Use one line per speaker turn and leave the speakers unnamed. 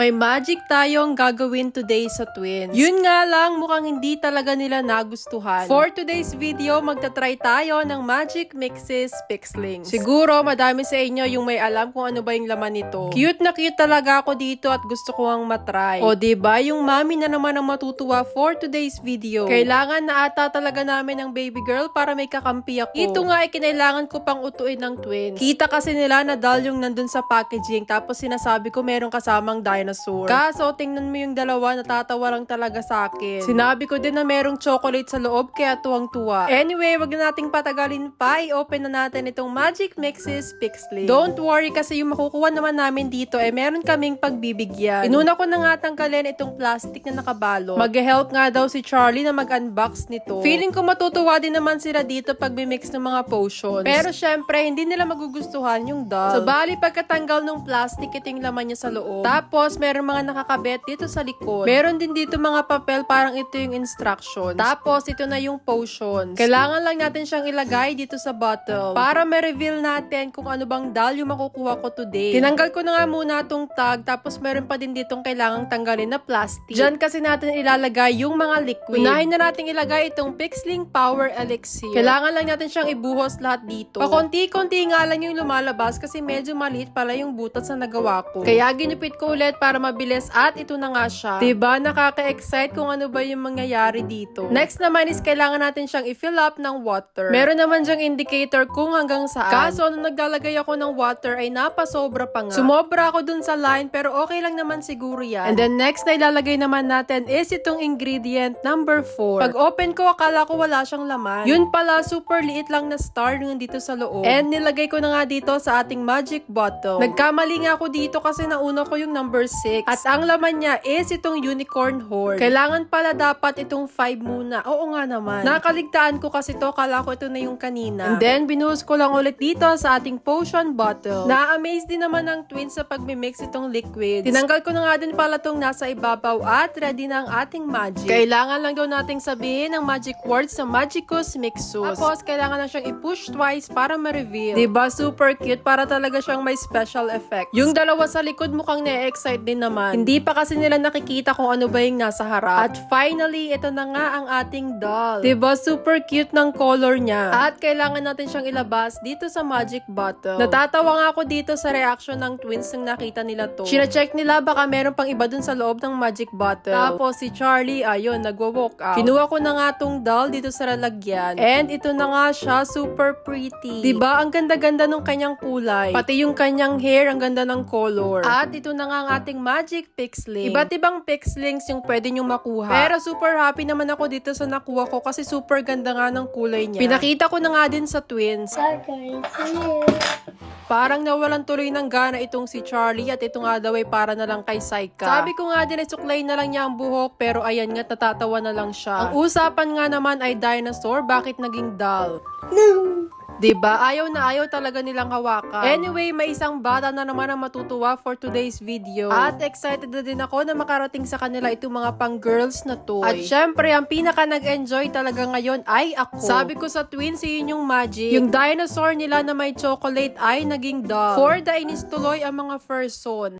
May magic tayong gagawin today sa twins. Yun nga lang, mukhang hindi talaga nila nagustuhan. For today's video, magta-try tayo ng magic mixes pixlings. Siguro, madami sa inyo yung may alam kung ano ba yung laman nito. Cute na cute talaga ako dito at gusto ko ang matry. O, ba Yung mami na naman ang matutuwa for today's video. Kailangan na ata talaga namin ng baby girl para may kakampi ako. Ito nga ay kinailangan ko pang utuin ng twins. Kita kasi nila na dal yung nandun sa packaging tapos sinasabi ko merong kasamang dinosaur. Kaso, tingnan mo yung dalawa, natatawa lang talaga sa akin. Sinabi ko din na merong chocolate sa loob, kaya tuwang-tuwa. Anyway, wag na nating patagalin pa. I-open na natin itong Magic Mixes Pixley. Don't worry kasi yung makukuha naman namin dito, eh meron kaming pagbibigyan. Inuna ko na nga tanggalin itong plastic na nakabalo. Mag-help nga daw si Charlie na mag-unbox nito. Feeling ko matutuwa din naman sila dito pag mix ng mga potions. Pero syempre, hindi nila magugustuhan yung doll. So, bali pagkatanggal ng plastic, ito yung laman niya sa loob. Tapos, meron mga nakakabit dito sa likod. Meron din dito mga papel, parang ito yung instructions. Tapos, ito na yung potions. Kailangan lang natin siyang ilagay dito sa bottle para ma-reveal natin kung ano bang yung makukuha ko today. Tinanggal ko na nga muna tong tag, tapos meron pa din ditong kailangang tanggalin na plastic. Diyan kasi natin ilalagay yung mga liquid. Unahin na natin ilagay itong Pixling Power Elixir. Kailangan lang natin siyang ibuhos lahat dito. Pakonti-konti nga lang yung lumalabas kasi medyo maliit pala yung butas na nagawa ko. Kaya ginupit ko ulit para mabilis at ito na nga siya. Diba? Nakaka-excite kung ano ba yung mangyayari dito. Next naman is kailangan natin siyang i-fill up ng water. Meron naman diyang indicator kung hanggang saan. Kaso nung naglalagay ako ng water ay napasobra pa nga. Sumobra ako dun sa line pero okay lang naman siguro yan. And then next na ilalagay naman natin is itong ingredient number 4. Pag open ko akala ko wala siyang laman. Yun pala super liit lang na star dito sa loob. And nilagay ko na nga dito sa ating magic bottle. Nagkamali nga ako dito kasi nauna ko yung number 6. At ang laman niya is itong unicorn horn. Kailangan pala dapat itong 5 muna. Oo nga naman. Nakaligtaan ko kasi to, kala ko ito na yung kanina. And then binuhos ko lang ulit dito sa ating potion bottle. Na-amaze din naman ng twins sa pagmimix itong liquids. Tinanggal ko na nga din pala tong nasa ibabaw at ready na ang ating magic. Kailangan lang daw nating sabihin ang magic words sa Magicus Mixus. Tapos, kailangan na siyang i-push twice para ma-reveal. Diba? Super cute. Para talaga siyang may special effect. Yung dalawa sa likod mukhang na-excite din naman. Hindi pa kasi nila nakikita kung ano ba yung nasa harap. At finally, ito na nga ang ating doll. Diba? Super cute ng color niya. At kailangan natin siyang ilabas dito sa magic bottle. Natatawa nga ako dito sa reaction ng twins nang nakita nila to. Sina-check nila baka meron pang iba dun sa loob ng magic bottle. Tapos si Charlie, ayun, nagwo-walk out. Kinuha ko na nga tong doll dito sa lalagyan. And ito na nga siya, super pretty. ba Ang ganda-ganda ng kanyang kulay. Pati yung kanyang hair, ang ganda ng color. At ito na nga ang ating magic pixling. Iba't ibang pixlings yung pwede nyo makuha. Pero super happy naman ako dito sa nakuha ko kasi super ganda nga ng kulay niya. Pinakita ko na nga din sa twins.
Bye guys.
Parang nawalan tuloy ng gana itong si Charlie at ito nga daw ay para na lang kay Saika. Sabi ko nga din ay suklay na lang niya ang buhok pero ayan nga natatawa na lang siya. Ang usapan nga naman ay dinosaur, bakit naging doll?
No.
'Di ba? Ayaw na ayaw talaga nilang hawakan. Anyway, may isang bata na naman ang matutuwa for today's video. At excited na din ako na makarating sa kanila itong mga pang girls na toy. At syempre, ang pinaka nag-enjoy talaga ngayon ay ako. Sabi ko sa twins, yun yung magic. Yung dinosaur nila na may chocolate ay naging doll. For the inis tuloy ang mga person.